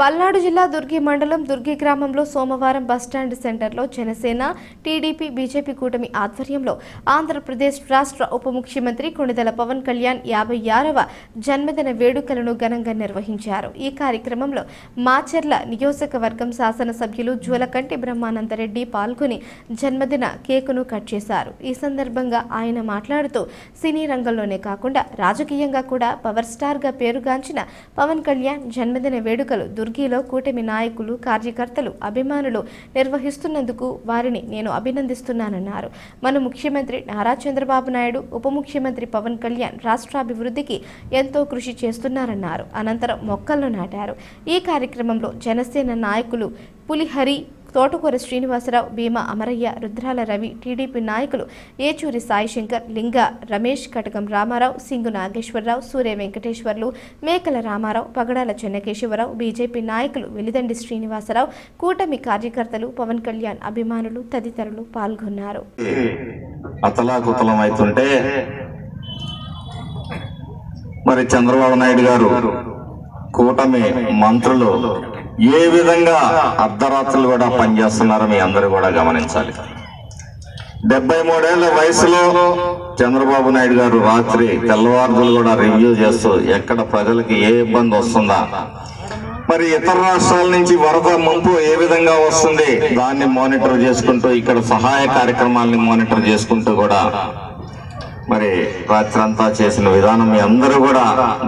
పల్నాడు జిల్లా దుర్గి మండలం దుర్గి గ్రామంలో సోమవారం బస్టాండ్ సెంటర్లో జనసేన టీడీపీ బీజేపీ కూటమి ఆధ్వర్యంలో ఆంధ్రప్రదేశ్ రాష్ట్ర ఉప ముఖ్యమంత్రి కొణిదల పవన్ కళ్యాణ్ యాభై ఆరవ జన్మదిన వేడుకలను ఘనంగా నిర్వహించారు. ఈ కార్యక్రమంలో మాచర్ల నియోజకవర్గం శాసనసభ్యులు జ్వలకంటి బ్రహ్మానందరెడ్డి పాల్గొని జన్మదిన కేకును కట్ చేశారు. ఈ సందర్భంగా ఆయన మాట్లాడుతూ సినీ రంగంలోనే కాకుండా రాజకీయంగా కూడా పవర్ స్టార్గా పేరుగాంచిన పవన్ కళ్యాణ్ జన్మదిన వేడుకలు దుర్గిలో కూటమి నాయకులు కార్యకర్తలు అభిమానులు నిర్వహిస్తున్నందుకు వారిని నేను అభినందిస్తున్నానన్నారు. మన ముఖ్యమంత్రి నారా చంద్రబాబు నాయుడు ఉప ముఖ్యమంత్రి పవన్ కళ్యాణ్ రాష్ట్రాభివృద్ధికి ఎంతో కృషి చేస్తున్నారన్నారు. అనంతరం మొక్కలను నాటారు. ఈ కార్యక్రమంలో జనసేన నాయకులు పులిహరి తోటకూర శ్రీనివాసరావు భీమా అమరయ్య రుద్రాల రవి టీడీపీ నాయకులు ఏచూరి సాయిశంకర్ లింగ రమేష్ కటకం రామారావు సింగు నాగేశ్వరరావు సూర్య వెంకటేశ్వర్లు మేకల రామారావు పగడాల చెన్నకేశవరావు బీజేపీ నాయకులు వెలిదండి శ్రీనివాసరావు కూటమి కార్యకర్తలు పవన్ కళ్యాణ్ అభిమానులు తదితరులు పాల్గొన్నారు. అతలాకుతలం అవుతుంటే మరి చంద్రబాబు నాయుడు గారు కూటమి మంత్రులు ఏ విధంగా అర్ధరాత్రులు కూడా పనిచేస్తున్నారో మీ అందరూ కూడా గమనించాలి. డెబ్బై మూడేళ్ళ వయసులో చంద్రబాబు నాయుడు గారు రాత్రి తెల్లవారులు కూడా రివ్యూ చేస్తూ ఎక్కడ ప్రజలకి ఏ ఇబ్బంది వస్తుందా? మరి ఇతర రాష్ట్రాల నుంచి వరద ముంపు ఏ విధంగా వస్తుంది? దాన్ని మానిటర్ చేసుకుంటూ ఇక్కడ సహాయ కార్యక్రమాల్ని మానిటర్ చేసుకుంటూ కూడా మరి రాత్రంతా చేసిన విధానం మీ అందరూ కూడా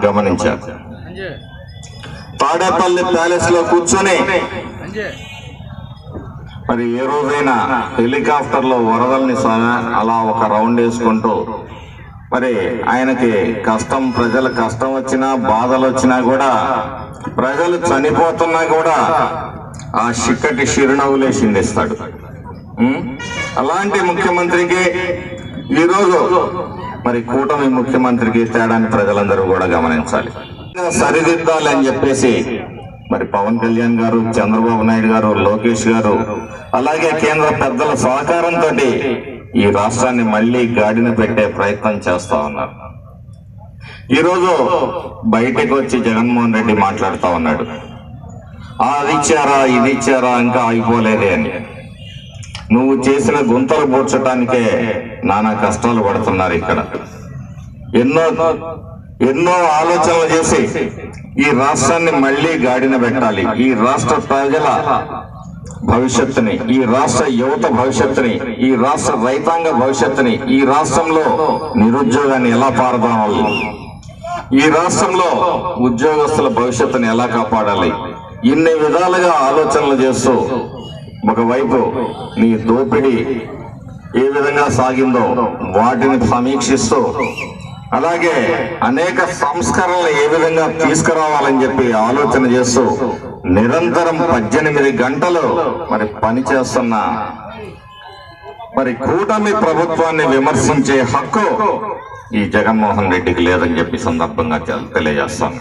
గమనించారు. తాడేపల్లి ప్యాలెస్లో కూర్చొని మరి ఏ రోజైనా హెలికాప్టర్లో వరదల్ని అలా ఒక రౌండ్ వేసుకుంటూ మరి ఆయనకి కష్టం ప్రజల కష్టం వచ్చినా బాధలు వచ్చినా కూడా ప్రజలు చనిపోతున్నా కూడా ఆ చిక్కటి చిరునవ్వులే చిందిస్తాడు? అలాంటి ముఖ్యమంత్రికి ఈరోజు మరి కూటమి ముఖ్యమంత్రికి తేడాన్ని ప్రజలందరూ కూడా గమనించాలి సరిదిద్దాలి అని చెప్పేసి మరి పవన్ కళ్యాణ్ గారు చంద్రబాబు నాయుడు గారు లోకేష్ గారు అలాగే కేంద్ర పెద్దల సహకారంతో ఈ రాష్ట్రాన్ని మళ్ళీ గాడిన పెట్టే ప్రయత్నం చేస్తా ఉన్నారు. ఈరోజు బయటకు వచ్చి జగన్మోహన్ రెడ్డి మాట్లాడుతా ఉన్నాడు. "ఆ, అది ఇచ్చారా ఇది ఇచ్చారా ఇంకా అయిపోలేదే అని. నువ్వు చేసిన గుంతలు పూడ్చడానికే నానా కష్టాలు పడుతున్నారు ఇక్కడ. ఎన్నో ఎన్నో ఆలోచనలు చేసి ఈ రాష్ట్రాన్ని మళ్ళీ గాడిన పెట్టాలి. ఈ రాష్ట్ర ప్రజల భవిష్యత్తుని ఈ రాష్ట్ర యువత భవిష్యత్తుని ఈ రాష్ట్ర రైతాంగ భవిష్యత్తుని ఈ రాష్ట్రంలో నిరుద్యోగాన్ని ఎలా పారదాలి ఈ రాష్ట్రంలో ఉద్యోగస్తుల భవిష్యత్తుని ఎలా కాపాడాలి? ఇన్ని విధాలుగా ఆలోచనలు చేస్తూ ఒకవైపు నీ దోపిడీ ఏ విధంగా సాగిందో వాటిని సమీక్షిస్తూ అలాగే అనేక సంస్కరణలు ఏ విధంగా తీసుకురావాలని చెప్పి ఆలోచన చేస్తూ నిరంతరం పద్దెనిమిది గంటలు మరి పనిచేస్తున్న మరి కూటమి ప్రభుత్వాన్ని విమర్శించే హక్కు ఈ జగన్మోహన్ రెడ్డికి లేదని చెప్పి సందర్భంగా తెలియజేస్తాను.